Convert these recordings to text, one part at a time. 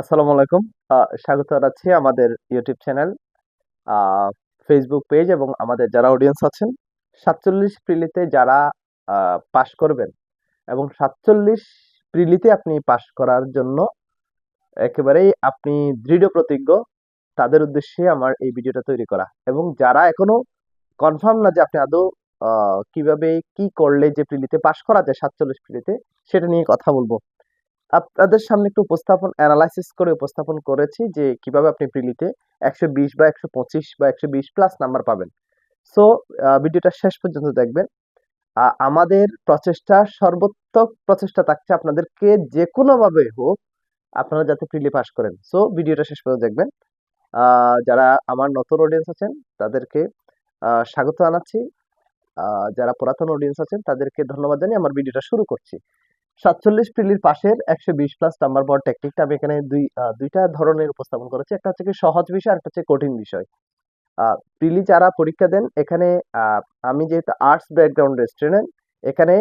আসসালামু আলাইকুম। স্বাগত জানাচ্ছি আমাদের ইউটিউব চ্যানেল ফেসবুক পেজ এবং আমাদের যারা অডিয়েন্স আছেন, সাতচল্লিশ প্রিলিতে যারা পাশ করবেন এবং সাতচল্লিশ প্রিলিতে আপনি পাশ করার জন্য একেবারেই আপনি দৃঢ় প্রতিজ্ঞ, তাদের উদ্দেশ্যে আমার এই ভিডিওটা তৈরি করা এবং যারা এখনও কনফার্ম না যে আপনি আদৌ কীভাবে, কি করলে যে প্রিলিতে পাশ করা যায় সাতচল্লিশ প্রিলিতে, সেটা নিয়ে কথা বলব। আপনাদের সামনে একটু উপস্থাপন অ্যানালাইসিস করে উপস্থাপন করেছি যে কীভাবে আপনি প্রিলিতে একশো বিশ বা একশো পঁচিশ বা একশো বিশ প্লাস নাম্বার পাবেন। সো ভিডিওটা শেষ পর্যন্ত দেখবেন। আমাদের প্রচেষ্টা, সর্বোত্তক প্রচেষ্টা থাকছে আপনাদেরকে যে কোনোভাবে হোক আপনারা যাতে প্রিলি পাস করেন। সো ভিডিওটা শেষ পর্যন্ত দেখবেন। যারা আমার নতুন অডিয়েন্স আছেন, তাদেরকে স্বাগত জানাচ্ছি। যারা পুরাতন অডিয়েন্স আছেন, তাদেরকে ধন্যবাদ জানিয়ে আমার ভিডিওটা শুরু করছি। সাতচল্লিশ প্রিলির পাশের একশো বিশ প্লাস নাম্বার পাওয়ার টেকনিকটা আমি এখানে দুই দুইটা ধরনের উপস্থাপন করেছি। একটা হচ্ছে কি সহজ বিষয় একটা হচ্ছে কঠিন বিষয়। প্রিলি যারা পরীক্ষা দেন, এখানে আমি যেহেতু আর্টস ব্যাকগ্রাউন্ডের স্টুডেন্ট এখানে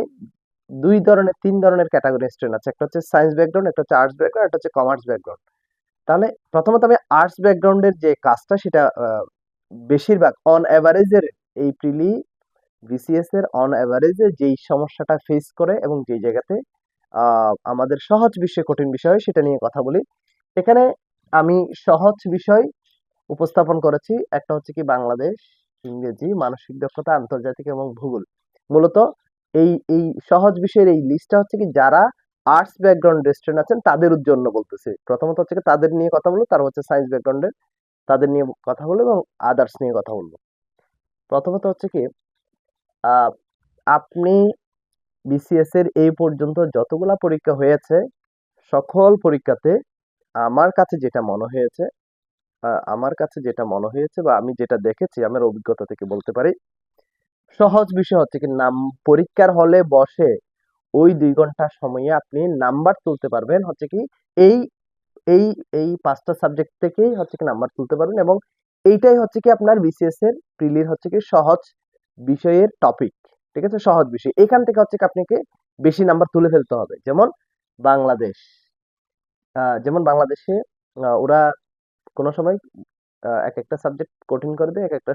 দুই ধরনের, তিন ধরনের ক্যাটাগরি স্টুডেন্ট আছে। একটা হচ্ছে সায়েন্স ব্যাকগ্রাউন্ড একটা হচ্ছে আর্টস ব্যাকগ্রাউন্ড একটা হচ্ছে কমার্স ব্যাকগ্রাউন্ড তাহলে প্রথমত আমি আর্টস ব্যাকগ্রাউন্ডের যে কাজটা, সেটা বেশিরভাগ অন অ্যাভারেজের এই প্রিলি বিসিএস এর অন অ্যাভারেজে যেই সমস্যাটা ফেস করে এবং যেই জায়গাতে আমাদের সহজ বিষয় কঠিন বিষয়, সেটা নিয়ে কথা বলি। এখানে আমি সহজ বিষয় উপস্থাপন করেছি। একটা হচ্ছে কি বাংলাদেশ, ইংরেজি, মানসিক দক্ষতা, আন্তর্জাতিক এবং ভূগোল। মূলত এই এই সহজ বিষয়ের এই লিস্টটা হচ্ছে কি যারা আর্টস ব্যাকগ্রাউন্ড স্টুডেন্ট আছেন, তাদের জন্য বলতেছি। প্রথমত হচ্ছে কি তাদের নিয়ে কথা বলব, তার হচ্ছে সায়েন্স ব্যাকগ্রাউন্ডের তাদের নিয়ে কথা বলব এবং আদার্স নিয়ে কথা বলব। প্রথমত হচ্ছে কি আপনি বিসিএস এর এই পর্যন্ত যতগুলা পরীক্ষা হয়েছে, সকল পরীক্ষাতে আমার কাছে যেটা মনে হয়েছে আমার কাছে যেটা মনে হয়েছে বা আমি যেটা দেখেছি, আমার অভিজ্ঞতা থেকে বলতে পারি, সহজ বিষয় হচ্ছে কি নাম, পরীক্ষার হলে বসে ওই দুই ঘণ্টা সময়ে আপনি নাম্বার তুলতে পারবেন হচ্ছে কি এই এই এই পাঁচটা সাবজেক্ট থেকেই হচ্ছে কি নাম্বার তুলতে পারবেন এবং এইটাই হচ্ছে কি আপনার বিসিএস এর প্রিলির হচ্ছে কি সহজ বিষয়ের টপিক ঠিক আছে? সহজ বিষয়। এখান থেকে হচ্ছে আপনাকে বেশি নাম্বার তুলে ফেলতে হবে। যেমন বাংলাদেশ। যেমন বাংলাদেশে ওরা কোনো সময় এক একটা সাবজেক্ট কঠিন করে দেয়, এক একটা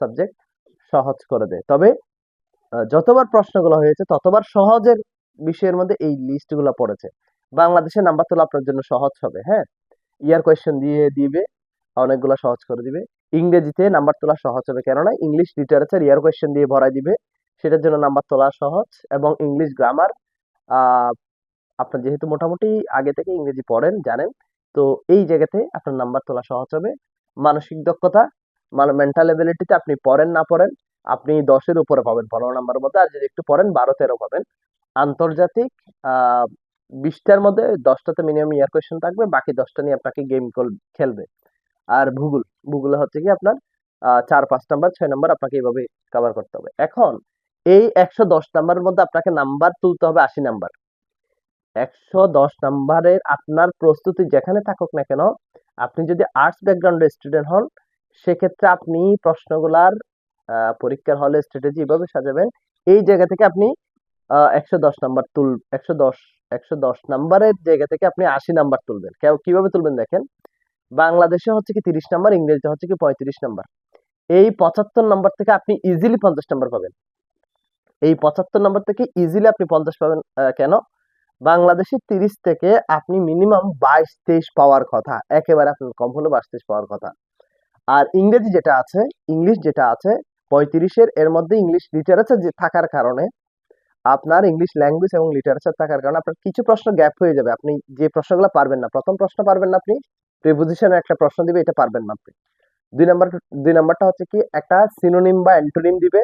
সাবজেক্ট সহজ করে দেয়। তবে যতবার প্রশ্নগুলো হয়েছে, ততবার সহজের বিষয়ের মধ্যে এই লিস্টগুলো পড়েছে। বাংলাদেশের নাম্বার তোলা আপনার জন্য সহজ হবে হ্যাঁ? ইয়ার কোয়েশ্চেন দিয়ে দিবে, অনেকগুলো সহজ করে দিবে। ইংরেজিতে নাম্বার তোলা সহজ হবে কেননা ইংলিশ লিটারেচার ইয়ার কোয়েশ্চেন দিয়ে ভরাই দিবে। সেটার জন্য নাম্বার তোলা সহজ এবং ইংলিশ গ্রামার আপনার যেহেতু মোটামুটি আগে থেকে ইংরেজি পড়েন, জানেন, তো এই জায়গাতে আপনার নাম্বার তোলা সহজ হবে। মানসিক দক্ষতা মানে মেন্টাল এবিলিটিতে আপনি পড়েন, না পড়েন, আপনি দশের উপরে পাবেন, পনেরো নাম্বারের মধ্যে, আর যদি একটু পড়েন, বারো, তেরো পাবেন। আন্তর্জাতিক বিশটার মধ্যে দশটাতে মিনিমাম ইয়ার কোয়েশন থাকবে, বাকি দশটা নিয়ে আপনাকে গেম খেলবে। আর ভূগোল, ভূগোলে হচ্ছে কি আপনার চার, পাঁচ নাম্বার, ছয় নাম্বার আপনাকে এইভাবে কভার করতে হবে। এখন এই একশো দশ নাম্বারের মধ্যে আপনাকে নাম্বার তুলতে হবে আশি নাম্বার। একশো দশ নাম্বারের আপনার প্রস্তুতি যেখানে থাকুক না কেন, আপনি যদি আর্টস ব্যাকগ্রাউন্ডের স্টুডেন্ট হন, সেক্ষেত্রে আপনি প্রশ্নগুলার পরীক্ষার হলে স্ট্র্যাটেজি এভাবে সাজাবেন। এই জায়গা থেকে আপনি একশো দশ নাম্বার তুল, একশো দশ একশো দশ নাম্বারের জায়গা থেকে আপনি আশি নাম্বার তুলবেন। কেউ কীভাবে তুলবেন দেখেন? বাংলাদেশে হচ্ছে কি তিরিশ নাম্বার, ইংরেজিতে হচ্ছে কি পঁয়ত্রিশ নাম্বার। এই পঁচাত্তর নাম্বার থেকে আপনি ইজিলি পঞ্চাশ নাম্বার পাবেন। এই পঁচাত্তর নম্বর থেকে ইজিলি আপনি পঞ্চাশ পাবেন কেন? বাংলাদেশে তিরিশ থেকে আপনি মিনিমাম বাইশ, তেইশ পাওয়ার কথা। একেবারে আপনার কম হলে বাইশ, তেইশ পাওয়ার কথা। আর ইংরেজি যেটা আছে, ইংলিশ যেটা আছে, পঁয়ত্রিশের এর মধ্যে ইংলিশ লিটারেচার যে থাকার কারণে, আপনার ইংলিশ ল্যাঙ্গুয়েজ এবং লিটারেচার থাকার কারণে আপনার কিছু প্রশ্ন গ্যাপ হয়ে যাবে। আপনি যে প্রশ্নগুলো পারবেন না, প্রথম প্রশ্ন পারবেন না আপনি প্রিপোজিশনে একটা প্রশ্ন দিবে, এটা পারবেন না আপনি। দুই নাম্বার দুই নাম্বারটা হচ্ছে কি, একটা সিনোনিম বা অ্যান্টোনিম দিবে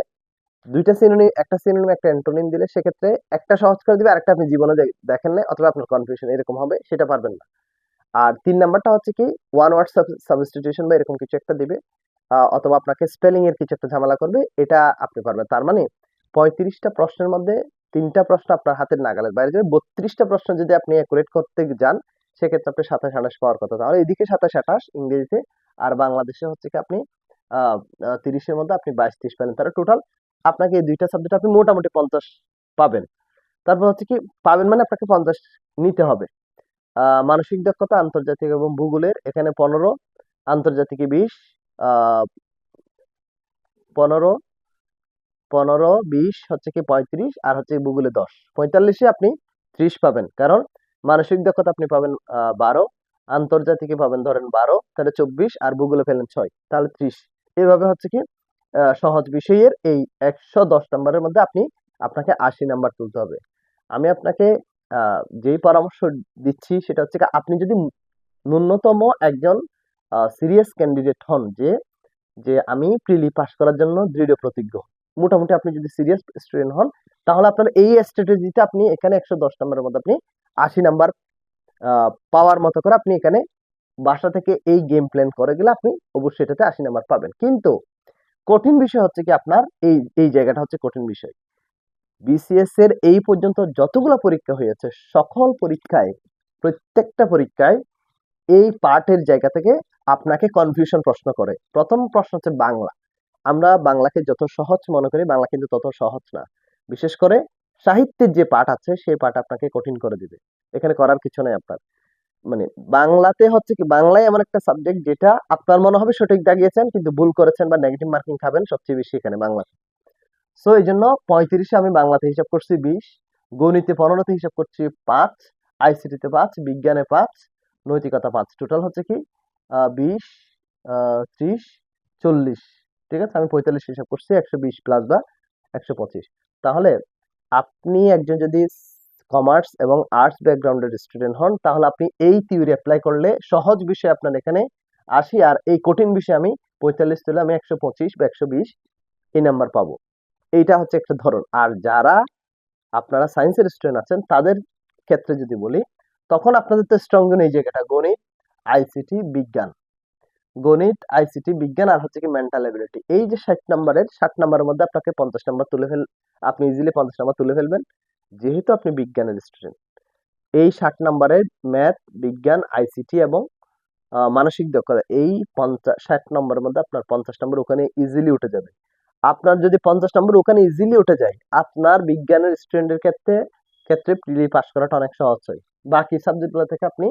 দুইটা সিনোনিম একটা সিনোনিম একটা অ্যান্টোনিম দিলে সেক্ষেত্রে একটা সহজ করে দিবে, আরেকটা আপনি জীবনে দেখেন না অথবা আপনার কনফিউশন এরকম হবে, সেটা পারবেন না। আর তিন নাম্বারটা হচ্ছে কি ওয়ান ওয়ার্ড সাবস্টিটিউশন বা এরকম কিছু একটা দিবে অথবা আপনাকে স্পেলিং এর কিছু একটা ঝামেলা করবে, এটা আপনি পারবেন। তার মানে পঁয়ত্রিশটা প্রশ্নের মধ্যে তিনটা প্রশ্ন আপনার হাতের নাগালের বাইরে যাবে, বত্রিশটা প্রশ্ন যদি আপনি অ্যাকুরেট করতে যান, সেক্ষেত্রে আপনি সাতাশ আঠাশ পাওয়ার কথা। তাহলে এদিকে সাতাশ আঠাশ, ইংরেজিতে, আর বাংলাদেশে হচ্ছে কি আপনি তিরিশের মধ্যে আপনি বাইশ, তিরিশ পেলেন তাহলে টোটাল আপনাকে এই দুইটা সাবজেক্ট আপনি মোটামুটি পঞ্চাশ পাবেন। তারপর হচ্ছে কি, পাবেন মানে আপনাকে পঞ্চাশ নিতে হবে। মানসিক দক্ষতা, আন্তর্জাতিক এবং ভূগোলের, এখানে পনেরো, আন্তর্জাতিকে বিশ পনেরো পনেরো, বিশ হচ্ছে কি পঁয়ত্রিশ, আর হচ্ছে ভূগোলে দশ। পঁয়তাল্লিশে আপনি ত্রিশ পাবেন, কারণ মানসিক দক্ষতা আপনি পাবেন বারো, আন্তর্জাতিকে পাবেন ধরেন বারো, তাহলে চব্বিশ, আর ভূগোলে ফেলেন ছয়, তাহলে ত্রিশ। এইভাবে হচ্ছে কি সহজ বিষয়ের এই একশো দশ নম্বরের মধ্যে আপনি আপনাকে আশি নাম্বার তুলতে হবে। আমি আপনাকে যেই পরামর্শ দিচ্ছি সেটা হচ্ছে আপনি যদি ন্যূনতম একজন সিরিয়াস ক্যান্ডিডেট হন যে যে আমি প্রিলি পাস করার জন্য দৃঢ় প্রতিজ্ঞ, মোটামুটি আপনি যদি সিরিয়াস স্টুডেন্ট হন, তাহলে আপনার এই স্ট্র্যাটেজিতে আপনি এখানে একশো দশ নম্বরের মধ্যে আপনি আশি নাম্বার পাওয়ার মতো করে আপনি এখানে বাসা থেকে এই গেম প্ল্যান করে গেলে আপনি অবশ্যই এটাতে আশি নাম্বার পাবেন। কিন্তু কঠিন বিষয় হচ্ছে কি আপনার এই এই জায়গাটা হচ্ছে কঠিন বিষয়। বিসিএস এর এই পর্যন্ত যতগুলো পরীক্ষা হয়েছে, সকল পরীক্ষায়, প্রত্যেকটা পরীক্ষায় এই পার্টের জায়গা থেকে আপনাকে কনফিউশন প্রশ্ন করে। প্রথম প্রশ্ন হচ্ছে বাংলা। আমরা বাংলাকে যত সহজ মনে করি, বাংলা কিন্তু তত সহজ না। বিশেষ করে সাহিত্যের যে পাঠ আছে সেই পাঠ আপনাকে কঠিন করে দিবে। এখানে করার কিছু নাই আপনার। মানে বাংলাতে হচ্ছে কি, বাংলায় এমন একটা সাবজেক্ট যেটা আপনার মনে হবে সঠিক দাগিয়েছেন, কিন্তু ভুল করেছেন বা নেগেটিভ মার্কিং খাবেন সবচেয়ে বেশি এখানে বাংলাতে। সো এই জন্য পঁয়ত্রিশে আমি বাংলাতে হিসাব করছি বিশ, গণিতে পনেরোতে হিসাব করছি পাঁচ আইসিটিতে পাঁচ, বিজ্ঞানে পাঁচ, নৈতিকতা পাঁচ। টোটাল হচ্ছে কি বিশ ত্রিশ, চল্লিশ। ঠিক আছে? আমি পঁয়তাল্লিশ হিসাব করছি, একশো বিশ প্লাস বা একশো পঁচিশ। তাহলে আপনি একজন যদি কমার্স এবং আর্টস ব্যাকগ্রাউন্ডের স্টুডেন্ট হন, তাহলে আপনি এই থিওরি অ্যাপ্লাই করলে সহজ বিষয় আপনার এখানে আশি আর এই কঠিন বিষয়ে আমি পঁয়তাল্লিশ তুলে, আমি একশো পঁচিশ বা একশো বিশ এই নাম্বার পাবো। এইটা হচ্ছে একটা ধরন। আর যারা আপনারা সায়েন্সের স্টুডেন্ট আছেন, তাদের ক্ষেত্রে যদি বলি, তখন আপনাদের তো স্ট্রং এই জায়গাটা। গণিত আইসিটি বিজ্ঞান। গণিত আইসিটি বিজ্ঞান আর হচ্ছে কি মেন্টাল এবিলিটি এই যে ষাট নাম্বারের ষাট নাম্বারের মধ্যে আপনাকে পঞ্চাশ নাম্বার তুলে ফেল আপনি ইজিলি পঞ্চাশ নাম্বার তুলে ফেলবেন। যেহেতু আপনি বিজ্ঞানের স্টুডেন্ট এই ষাট নাম্বারের ম্যাথ বিজ্ঞান আইসিটি এবং মানসিক দক্ষতা, এই পঞ্চাশ ষাট নম্বরের মধ্যে আপনার পঞ্চাশ নম্বর ওখানে ইজিলি উঠে যাবে। আপনার যদি পঞ্চাশ নম্বর ওখানে ইজিলি উঠে যায়, আপনার বিজ্ঞানের স্টুডেন্টের ক্ষেত্রে ক্ষেত্রে প্রিলি পাস করাটা অনেক সহজ হয়। বাকি সাবজেক্টগুলো থেকে আপনি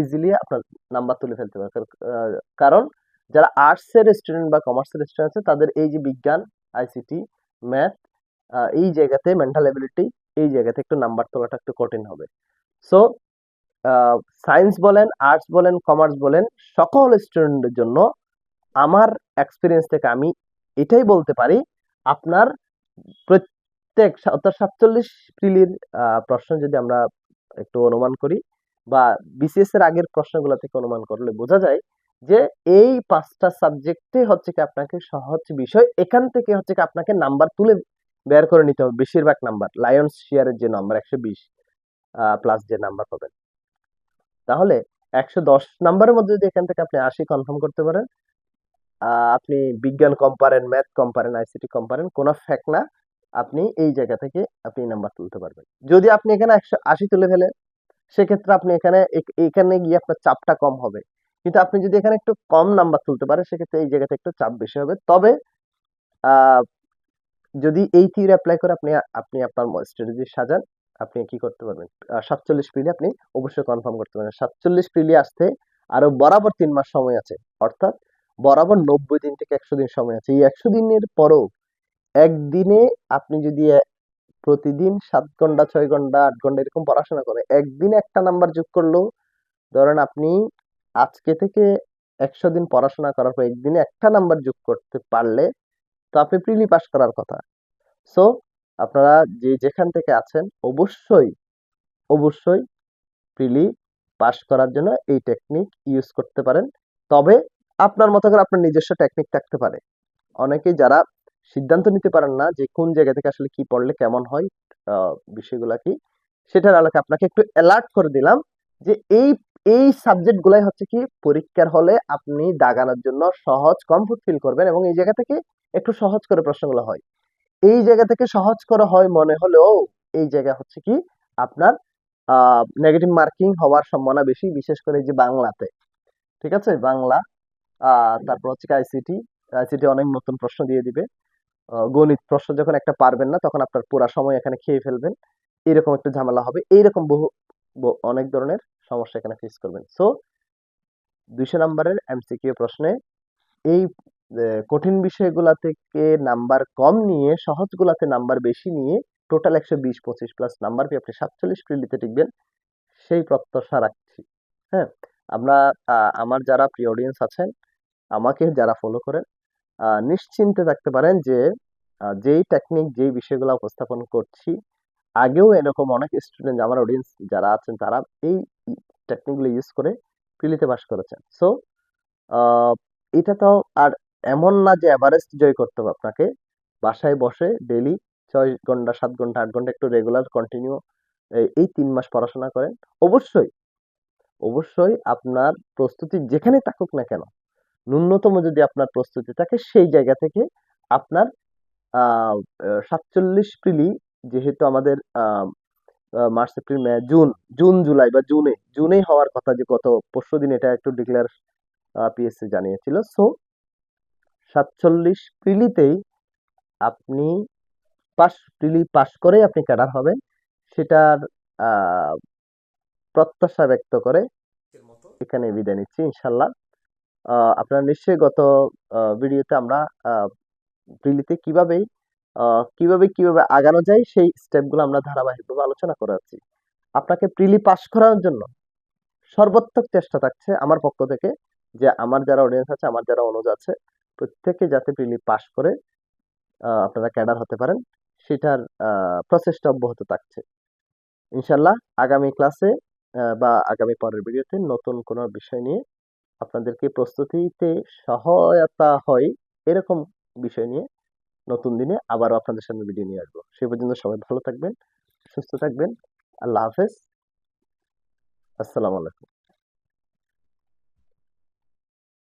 ইজিলি আপনার নাম্বার তুলে ফেলতে পারেন কারণ যারা আর্টসের স্টুডেন্ট বা কমার্সের স্টুডেন্ট আছে, তাদের এই যে বিজ্ঞান আইসিটি ম্যাথ এই জায়গাতে মেন্টাল এবিলিটি এই জায়গাতে একটু নাম্বার তোলাটা একটু কঠিন হবে। সো সায়েন্স বলেন আর্টস বলেন কমার্স বলেন সকল স্টুডেন্টের জন্য আমার এক্সপিরিয়েন্স থেকে আমি এটাই বলতে পারি আপনার প্রত্যেক অর্থাৎ সাতচল্লিশ প্রিলির আহ, প্রশ্ন যদি আমরা একটু অনুমান করি বা বিসিএস এর আগের প্রশ্নগুলো থেকে অনুমান করলে বোঝা যায় যে এই পাঁচটা সাবজেক্টে হচ্ছে কি আপনাকে সহজ বিষয় এখান থেকে হচ্ছে কি আপনাকে নাম্বার তুলে বের করে নিতে হবে। বেশিরভাগ নাম্বার লায়ন্স শেয়ারের যে নাম্বার একশো বিশ প্লাস যে নাম্বার পাবেন। তাহলে একশো দশ নাম্বারের মধ্যে যদি এখান থেকে আপনি আশি কনফার্ম করতে পারেন আপনি বিজ্ঞান কম পারেন ম্যাথ কম পারেন আইসিটি কম পারেন, কোনো ফ্যাক্ট না, আপনি এই জায়গা থেকে আপনি নাম্বার তুলতে পারবেন। যদি আপনি এখানে একশো আশি তুলে ফেলেন, সেক্ষেত্রে আপনি এখানে এখানে গিয়ে আপনার চাপটা কম হবে। কিন্তু আপনি যদি এখানে একটু কম নাম্বার তুলতে পারেন, সেক্ষেত্রে এই জায়গাতে একটু চাপ বেশি হবে। তবে যদি এই থিওরি অ্যাপ্লাই করে আপনি আপনি আপনার স্ট্র্যাটেজি সাজান, আপনি কি করতে পারবেন? সাতচল্লিশ প্রিলি আপনি অবশ্যই কনফার্ম করতে পারবেন। সাতচল্লিশ প্রিলি আসতে আরও বরাবর তিন মাস সময় আছে। অর্থাৎ বরাবর নব্বই দিন থেকে একশো দিন সময় আছে। এই একশো দিনের পরও একদিনে আপনি যদি প্রতিদিন সাত ঘণ্টা, ছয় ঘণ্টা, আট ঘণ্টা এরকম পড়াশোনা করে একদিনে একটা নাম্বার যোগ করলেও ধরেন আপনি আজকে থেকে একশো দিন পড়াশোনা করার পর একদিনে একটা নাম্বার যোগ করতে পারলে তো আপনি প্রিলি পাস করার কথা। সো আপনারা যে যেখান থেকে আছেন, অবশ্যই অবশ্যই প্রিলি পাস করার জন্য এই টেকনিক ইউজ করতে পারেন। তবে আপনার মতো করে আপনার নিজস্ব টেকনিক থাকতে পারে। অনেকে যারা সিদ্ধান্ত নিতে পারেন না যে কোন জায়গা থেকে আসলে কি পড়লে কেমন হয় বিষয়গুলা কি, সেটার আলোকে আপনাকে একটু অ্যালার্ট করে দিলাম যে এই এই সাবজেক্ট গুলাই হচ্ছে কি, পরীক্ষার হলে আপনি দাগানোর জন্য সহজ কমফোর্ট ফিল করবেন এবং এই জায়গা থেকে একটু সহজ করে প্রশ্নগুলো হয়। এই জায়গা থেকে সহজ করা হয় মনে হলেও এই জায়গা হচ্ছে কি, আপনার নেগেটিভ মার্কিং হওয়ার সম্ভাবনা বেশি, বিশেষ করে যে বাংলাতে। ঠিক আছে? বাংলা তারপর হচ্ছে আইসিটি আইসিটি অনেক নতুন প্রশ্ন দিয়ে দিবে। গণিত প্রশ্ন যখন একটা পারবেন না, তখন আপনার পুরা সময় এখানে খেয়ে ফেলবেন। এরকম একটা ঝামেলা হবে। এইরকম বহু- অনেক ধরনের সমস্যা এখানে ফেস করবেন। সো দুইশো নাম্বারের এমসিকিউ প্রশ্নে এই কঠিন বিষয়গুলা থেকে নাম্বার কম নিয়ে, সহজগুলাতে নাম্বার বেশি নিয়ে টোটাল একশো বিশ, পঁচিশ প্লাস নাম্বার পেয়ে আপনি সাতচল্লিশ প্রিলিতে টিকবেন, সেই প্রত্যাশা রাখছি। হ্যাঁ আমরা আমার যারা প্রিয় অডিয়েন্স আছেন, আমাকে যারা ফলো করেন নিশ্চিন্তে থাকতে পারেন যে যেই টেকনিক যেই বিষয়গুলো উপস্থাপন করছি আগেও এরকম অনেক স্টুডেন্ট আমার অডিয়েন্স যারা আছেন, তারা এই টেকনিকগুলো ইউজ করে প্রিলিতে পাস করেছেন। সো এটা তো আর এমন না যে এভারেস্ট জয় করতে হবে আপনাকে। বাসায় বসে ডেলি ছয় ঘণ্টা, সাত ঘণ্টা, আট ঘণ্টা একটু রেগুলার কন্টিনিউ এই তিন মাস পড়াশোনা করেন। অবশ্যই অবশ্যই আপনার প্রস্তুতি যেখানে থাকুক না কেন, ন্যূনতম যদি আপনার প্রস্তুতি থাকে, সেই জায়গা থেকে আপনার সাতচল্লিশ প্রিলি যেহেতু আমাদের March April May June June July বা জুনে জুনেই হওয়ার কথা যে গত পরশু দিন এটা একটু ডিক্লেয়ার পিএসসি জানিয়েছিল। সো সাতচল্লিশ প্রিলিতেই আপনি পাস প্রিলি পাস করেই আপনি ক্যাডার হবেন। সেটার প্রত্যাশা ব্যক্ত করে এখানে বিদায় নিচ্ছি ইনশাল্লাহ আপনারা নিশ্চয়ই গত ভিডিওতে আমরা প্রিলিতে কীভাবে কীভাবে কীভাবে আগানো যায় সেই স্টেপগুলো আমরা ধারাবাহিকভাবে আলোচনা করে আছি আপনাকে প্রিলি পাস করার জন্য সর্বোত্তক চেষ্টা থাকছে আমার পক্ষ থেকে যে আমার যারা অডিয়েন্স আছে, আমার যারা অনুজ আছে, প্রত্যেকে যাতে প্রিলি পাস করে আপনারা ক্যাডার হতে পারেন, সেটার প্রসেসটা অব্যাহত থাকছে। ইনশাল্লাহ আগামী ক্লাসে বা আগামী পরের ভিডিওতে নতুন কোনো বিষয় নিয়ে আপনাদেরকে প্রস্তুতিতে সহায়তা হয়, এরকম বিষয় নিয়ে নতুন দিনে আবারও আপনাদের সামনে ভিডিও নিয়ে আসব। সে পর্যন্ত সবাই ভালো থাকবেন, সুস্থ থাকবেন। আল্লাহ হাফেজ। আসসালামু আলাইকুম।